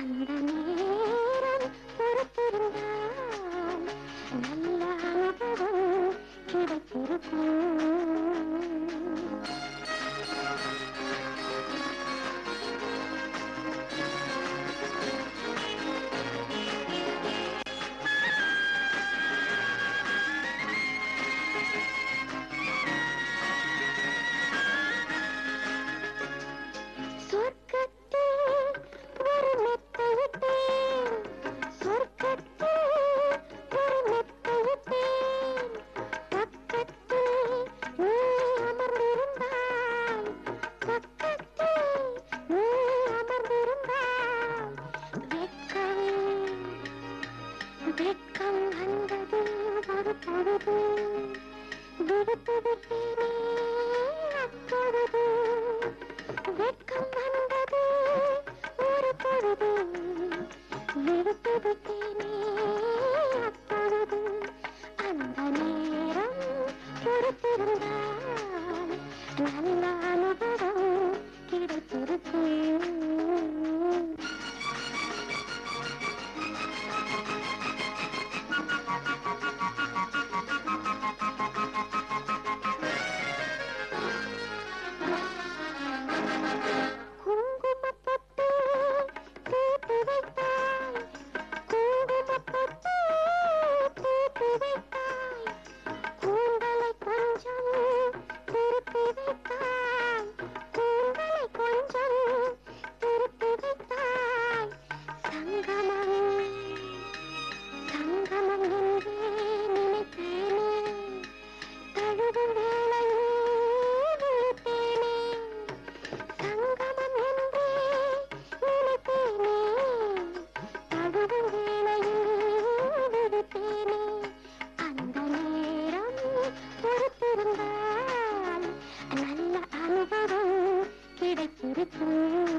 அந்த நேரம் பொறுத்திருந்தால் நல்ல அனுபவம் கிடைத்திருக்கும். வெட்கமே வெட்கம் வந்தது ஒரு பொழுது விடுத்து விட்டு நல்ல அனுபவம் கிடைத்திருக்கும்